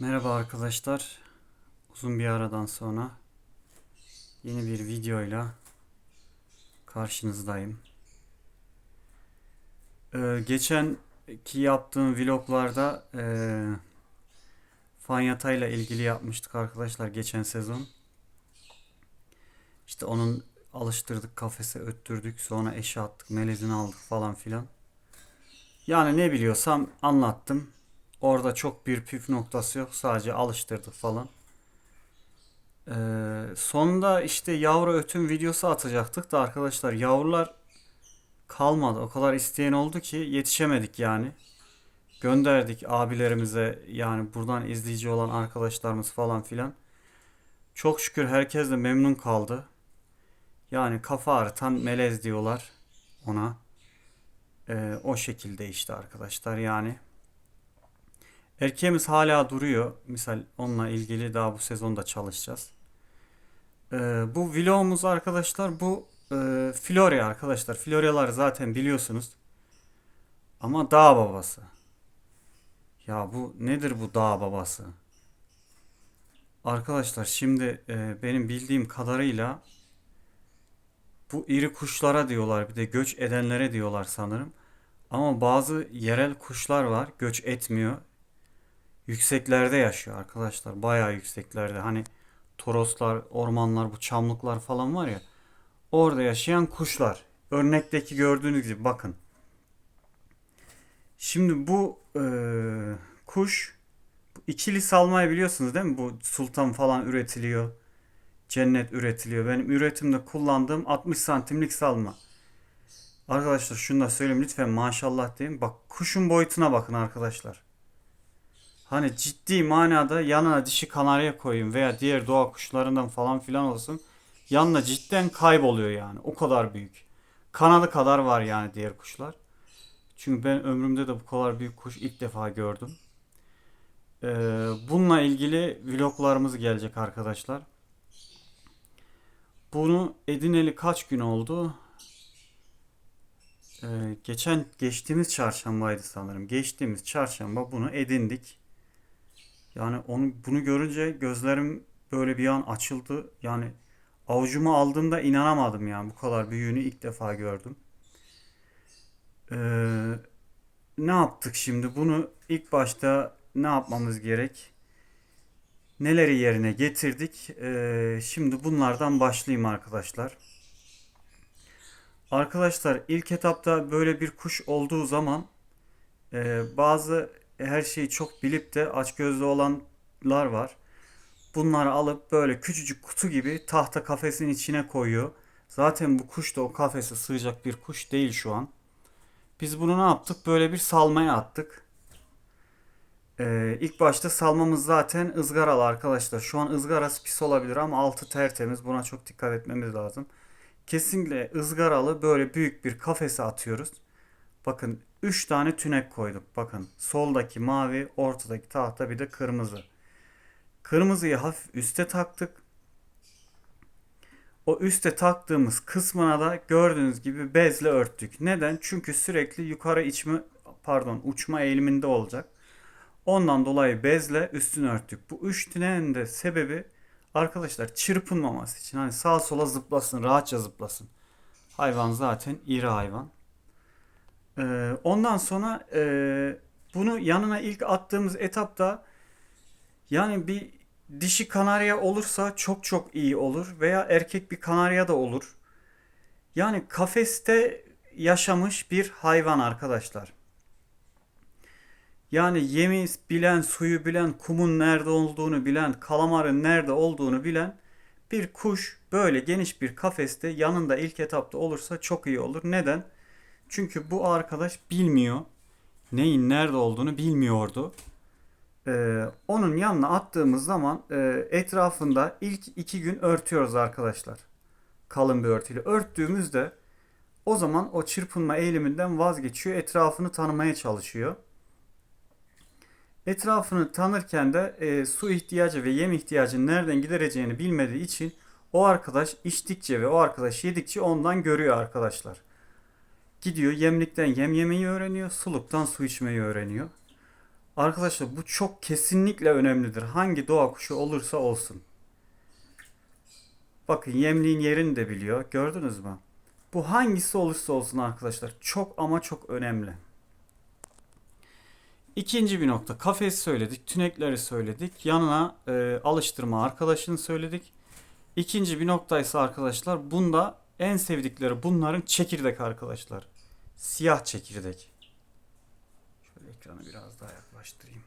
Merhaba arkadaşlar. Uzun bir aradan sonra yeni bir videoyla karşınızdayım. Ee, geçenki yaptığım vloglarda ee, Fanyata ile ilgili yapmıştık arkadaşlar geçen sezon. İşte onun alıştırdık kafese öttürdük sonra eşe attık melezini aldık falan filan. Yani ne biliyorsam anlattım. Orada çok bir püf noktası yok. Sadece alıştırdık falan. Ee, sonunda işte yavru ötüm videosu atacaktık da arkadaşlar yavrular kalmadı. O kadar isteyen oldu ki yetişemedik yani. Gönderdik abilerimize yani buradan izleyici olan arkadaşlarımız falan filan. Çok şükür herkes de memnun kaldı. Yani kafa ağrıtan melez diyorlar ona. Ee, o şekilde işte arkadaşlar yani. Erkeğimiz hala duruyor. Misal onunla ilgili daha bu sezonda çalışacağız. Ee, bu vlogumuz arkadaşlar bu e, Florya arkadaşlar. Floryalar zaten biliyorsunuz. Ama dağ babası. Ya bu nedir bu dağ babası? Arkadaşlar şimdi e, benim bildiğim kadarıyla bu iri kuşlara diyorlar bir de göç edenlere diyorlar sanırım. Ama bazı yerel kuşlar var göç etmiyor. Yükseklerde yaşıyor arkadaşlar. Bayağı yükseklerde. Hani toroslar, ormanlar, bu çamlıklar falan var ya. Orada yaşayan kuşlar. Örnekteki gördüğünüz gibi bakın. Şimdi bu e, kuş ikili salmayı biliyorsunuz değil mi? Bu sultan falan üretiliyor. Cennet üretiliyor. Benim üretimde kullandığım 60 santimlik salma. Arkadaşlar şunu da söyleyeyim lütfen maşallah deyin. Bak kuşun boyutuna bakın arkadaşlar. Hani ciddi manada yanına dişi kanarya koyayım veya diğer doğa kuşlarından falan filan olsun. Yanına cidden kayboluyor yani. O kadar büyük. Kanadı kadar var yani diğer kuşlar. Çünkü ben ömrümde de bu kadar büyük kuş ilk defa gördüm. Ee, bununla ilgili vloglarımız gelecek arkadaşlar. Bunu edineli kaç gün oldu? Ee, geçen geçtiğimiz çarşambaydı sanırım. Geçtiğimiz çarşamba bunu edindik. Yani onu bunu görünce gözlerim böyle bir an açıldı. Yani avucuma aldığımda inanamadım yani bu kadar büyüğünü ilk defa gördüm. Ee, ne yaptık şimdi? Bunu ilk başta ne yapmamız gerek? Neleri yerine getirdik? Ee, şimdi bunlardan başlayayım arkadaşlar. Arkadaşlar ilk etapta böyle bir kuş olduğu zaman e, bazı her şeyi çok bilip de açgözlü olanlar var. Bunları alıp böyle küçücük kutu gibi tahta kafesin içine koyuyor. Zaten bu kuş da o kafese sığacak bir kuş değil şu an. Biz bunu ne yaptık? Böyle bir salmaya attık. Ee, ilk başta salmamız zaten ızgaralı arkadaşlar. Şu an ızgarası pis olabilir ama altı tertemiz. Buna çok dikkat etmemiz lazım. Kesinlikle ızgaralı böyle büyük bir kafese atıyoruz. Bakın 3 tane tünek koyduk. Bakın soldaki mavi, ortadaki tahta bir de kırmızı. Kırmızıyı hafif üste taktık. O üste taktığımız kısmına da gördüğünüz gibi bezle örttük. Neden? Çünkü sürekli yukarı içme pardon uçma eğiliminde olacak. Ondan dolayı bezle üstünü örttük. Bu üç tüneğin de sebebi arkadaşlar çırpınmaması için. Hani sağa sola zıplasın, rahatça zıplasın. Hayvan zaten iri hayvan. Ee, ondan sonra e, bunu yanına ilk attığımız etapta yani bir dişi kanarya olursa çok çok iyi olur veya erkek bir kanarya da olur. Yani kafeste yaşamış bir hayvan arkadaşlar. Yani yemi bilen, suyu bilen, kumun nerede olduğunu bilen, kalamarın nerede olduğunu bilen bir kuş böyle geniş bir kafeste yanında ilk etapta olursa çok iyi olur. Neden? Çünkü bu arkadaş bilmiyor. Neyin nerede olduğunu bilmiyordu. Ee, onun yanına attığımız zaman e, etrafında ilk iki gün örtüyoruz arkadaşlar. Kalın bir örtüyle. Örttüğümüzde o zaman o çırpınma eğiliminden vazgeçiyor. Etrafını tanımaya çalışıyor. Etrafını tanırken de e, su ihtiyacı ve yem ihtiyacını nereden gidereceğini bilmediği için o arkadaş içtikçe ve o arkadaş yedikçe ondan görüyor arkadaşlar. Gidiyor yemlikten yem yemeyi öğreniyor, suluktan su içmeyi öğreniyor. Arkadaşlar bu çok kesinlikle önemlidir. Hangi doğa kuşu olursa olsun. Bakın yemliğin yerini de biliyor. Gördünüz mü? Bu hangisi olursa olsun arkadaşlar. Çok ama çok önemli. İkinci bir nokta. Kafes söyledik. Tünekleri söyledik. Yanına e, alıştırma arkadaşını söyledik. İkinci bir nokta ise arkadaşlar bunda en sevdikleri bunların çekirdek arkadaşlar. Siyah çekirdek. Şöyle ekranı biraz daha yaklaştırayım.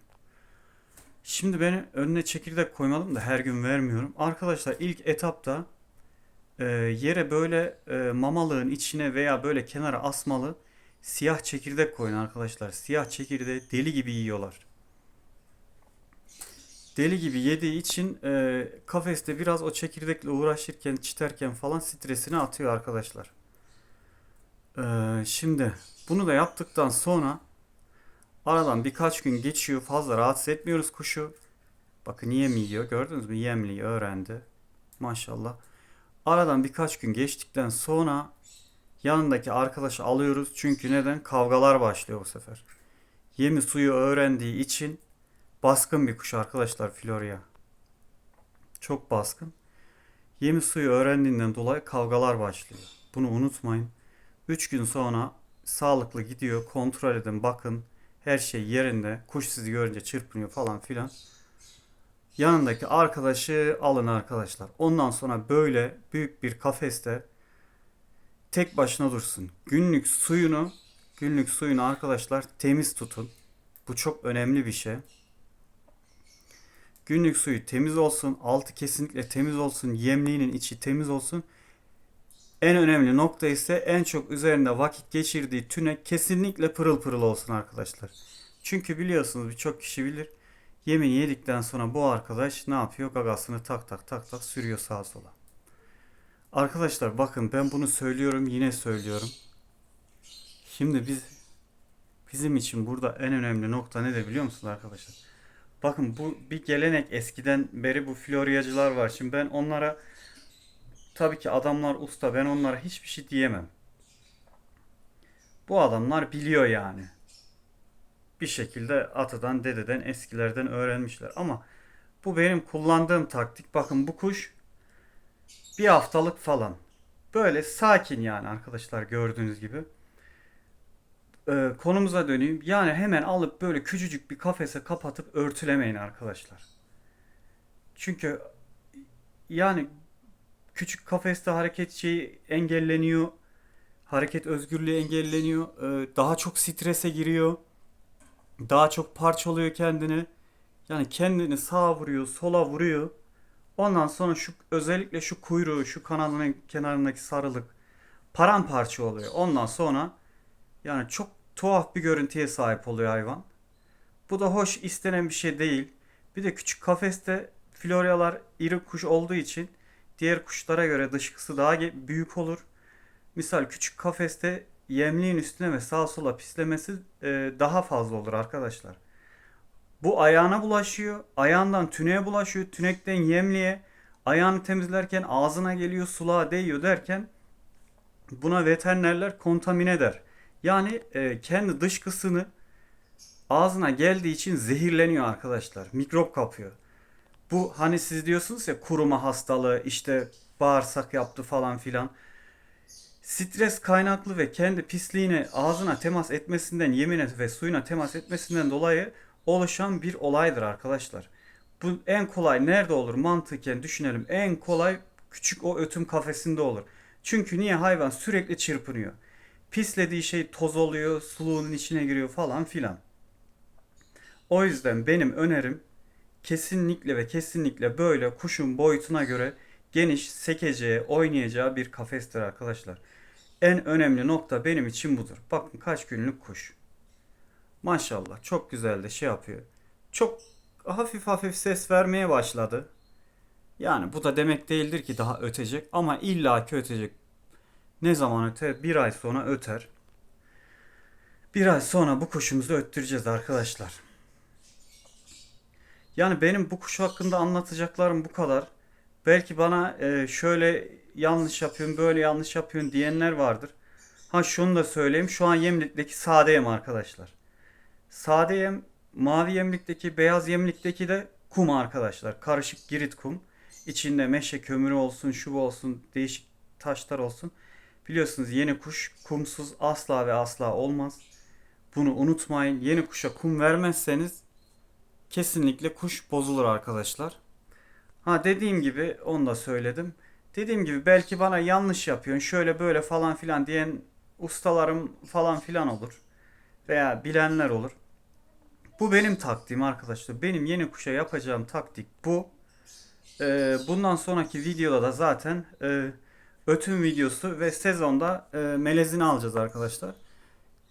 Şimdi ben önüne çekirdek koymadım da her gün vermiyorum. Arkadaşlar ilk etapta e, yere böyle e, mamalığın içine veya böyle kenara asmalı siyah çekirdek koyun arkadaşlar. Siyah çekirdeği deli gibi yiyorlar. Deli gibi yediği için e, kafeste biraz o çekirdekle uğraşırken, çiterken falan stresini atıyor arkadaşlar. E, şimdi bunu da yaptıktan sonra aradan birkaç gün geçiyor. Fazla rahatsız etmiyoruz kuşu. Bakın yem yiyor. Gördünüz mü? Yemliği öğrendi. Maşallah. Aradan birkaç gün geçtikten sonra yanındaki arkadaşı alıyoruz. Çünkü neden? Kavgalar başlıyor bu sefer. Yemi suyu öğrendiği için baskın bir kuş arkadaşlar Florya. Çok baskın. Yemi suyu öğrendiğinden dolayı kavgalar başlıyor. Bunu unutmayın. 3 gün sonra sağlıklı gidiyor. Kontrol edin bakın. Her şey yerinde. Kuş sizi görünce çırpınıyor falan filan. Yanındaki arkadaşı alın arkadaşlar. Ondan sonra böyle büyük bir kafeste tek başına dursun. Günlük suyunu günlük suyunu arkadaşlar temiz tutun. Bu çok önemli bir şey. Günlük suyu temiz olsun. Altı kesinlikle temiz olsun. Yemliğinin içi temiz olsun. En önemli nokta ise en çok üzerinde vakit geçirdiği tünek kesinlikle pırıl pırıl olsun arkadaşlar. Çünkü biliyorsunuz birçok kişi bilir. Yemini yedikten sonra bu arkadaş ne yapıyor? Gagasını tak tak tak tak sürüyor sağa sola. Arkadaşlar bakın ben bunu söylüyorum yine söylüyorum. Şimdi biz bizim için burada en önemli nokta ne de biliyor musunuz arkadaşlar? Bakın bu bir gelenek eskiden beri bu floryacılar var. Şimdi ben onlara tabii ki adamlar usta ben onlara hiçbir şey diyemem. Bu adamlar biliyor yani. Bir şekilde atadan dededen eskilerden öğrenmişler. Ama bu benim kullandığım taktik. Bakın bu kuş bir haftalık falan. Böyle sakin yani arkadaşlar gördüğünüz gibi. Ee, konumuza döneyim. Yani hemen alıp böyle küçücük bir kafese kapatıp örtülemeyin arkadaşlar. Çünkü yani küçük kafeste hareket şeyi engelleniyor. Hareket özgürlüğü engelleniyor. Ee, daha çok strese giriyor. Daha çok parçalıyor kendini. Yani kendini sağa vuruyor, sola vuruyor. Ondan sonra şu özellikle şu kuyruğu, şu kanadının kenarındaki sarılık paramparça oluyor. Ondan sonra yani çok tuhaf bir görüntüye sahip oluyor hayvan. Bu da hoş istenen bir şey değil. Bir de küçük kafeste floryalar iri kuş olduğu için diğer kuşlara göre dışkısı daha büyük olur. Misal küçük kafeste yemliğin üstüne ve sağa sola pislemesi e, daha fazla olur arkadaşlar. Bu ayağına bulaşıyor. Ayağından tüneğe bulaşıyor. Tünekten yemliğe. Ayağını temizlerken ağzına geliyor, sulağa değiyor derken buna veterinerler kontamine der. Yani e, kendi dışkısını ağzına geldiği için zehirleniyor arkadaşlar. Mikrop kapıyor. Bu hani siz diyorsunuz ya kuruma hastalığı işte bağırsak yaptı falan filan. Stres kaynaklı ve kendi pisliğine ağzına temas etmesinden yemine ve suyuna temas etmesinden dolayı oluşan bir olaydır arkadaşlar. Bu en kolay nerede olur mantıken düşünelim. En kolay küçük o ötüm kafesinde olur. Çünkü niye hayvan sürekli çırpınıyor. Pislediği şey toz oluyor, suluğunun içine giriyor falan filan. O yüzden benim önerim kesinlikle ve kesinlikle böyle kuşun boyutuna göre geniş sekeceği, oynayacağı bir kafestir arkadaşlar. En önemli nokta benim için budur. Bakın kaç günlük kuş. Maşallah çok güzel de şey yapıyor. Çok hafif hafif ses vermeye başladı. Yani bu da demek değildir ki daha ötecek ama illaki ötecek. Ne zaman öter? Bir ay sonra öter. Bir ay sonra bu kuşumuzu öttüreceğiz arkadaşlar. Yani benim bu kuş hakkında anlatacaklarım bu kadar. Belki bana e, şöyle yanlış yapıyorsun, böyle yanlış yapıyorsun diyenler vardır. Ha şunu da söyleyeyim. Şu an Yemlik'teki sade yem arkadaşlar. Sade yem mavi yemlikteki, beyaz yemlikteki de kum arkadaşlar. Karışık girit kum. İçinde meşe kömürü olsun, şu olsun, değişik taşlar olsun. Biliyorsunuz yeni kuş kumsuz asla ve asla olmaz. Bunu unutmayın. Yeni kuşa kum vermezseniz kesinlikle kuş bozulur arkadaşlar. Ha dediğim gibi onu da söyledim. Dediğim gibi belki bana yanlış yapıyorsun şöyle böyle falan filan diyen ustalarım falan filan olur. Veya bilenler olur. Bu benim taktiğim arkadaşlar. Benim yeni kuşa yapacağım taktik bu. Ee, bundan sonraki videoda da zaten e, ötüm videosu ve sezonda e, melezini alacağız arkadaşlar.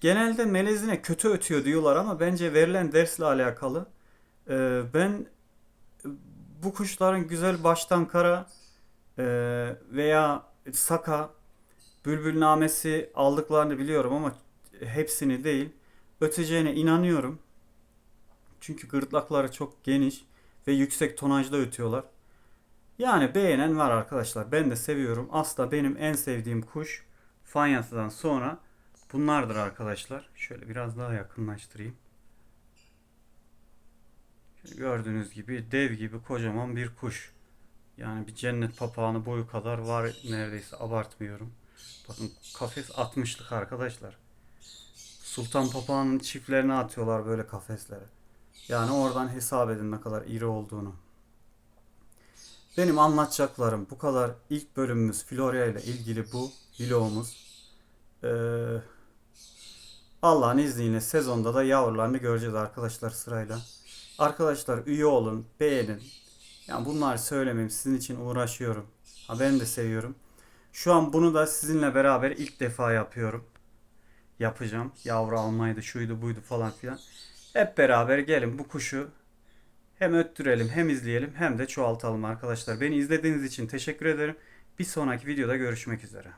Genelde melezine kötü ötüyor diyorlar ama bence verilen dersle alakalı. Ee, ben bu kuşların güzel baştan kara e, veya saka bülbül namesi aldıklarını biliyorum ama hepsini değil. Öteceğine inanıyorum. Çünkü gırtlakları çok geniş ve yüksek tonajda ötüyorlar. Yani beğenen var arkadaşlar. Ben de seviyorum. Asla benim en sevdiğim kuş Fanyası'dan sonra bunlardır arkadaşlar. Şöyle biraz daha yakınlaştırayım. Gördüğünüz gibi dev gibi kocaman bir kuş. Yani bir cennet papağanı boyu kadar var neredeyse abartmıyorum. Bakın kafes 60'lık arkadaşlar. Sultan papağanın çiftlerini atıyorlar böyle kafeslere. Yani oradan hesap edin ne kadar iri olduğunu. Benim anlatacaklarım bu kadar. İlk bölümümüz Florya ile ilgili bu vlogumuz. Ee, Allah'ın izniyle sezonda da yavrularını göreceğiz arkadaşlar sırayla. Arkadaşlar üye olun, beğenin. Yani bunları söylemeyeyim sizin için uğraşıyorum. Ha ben de seviyorum. Şu an bunu da sizinle beraber ilk defa yapıyorum. Yapacağım. Yavru almaydı, şuydu, buydu falan filan. Hep beraber gelin bu kuşu hem öttürelim, hem izleyelim, hem de çoğaltalım arkadaşlar. Beni izlediğiniz için teşekkür ederim. Bir sonraki videoda görüşmek üzere.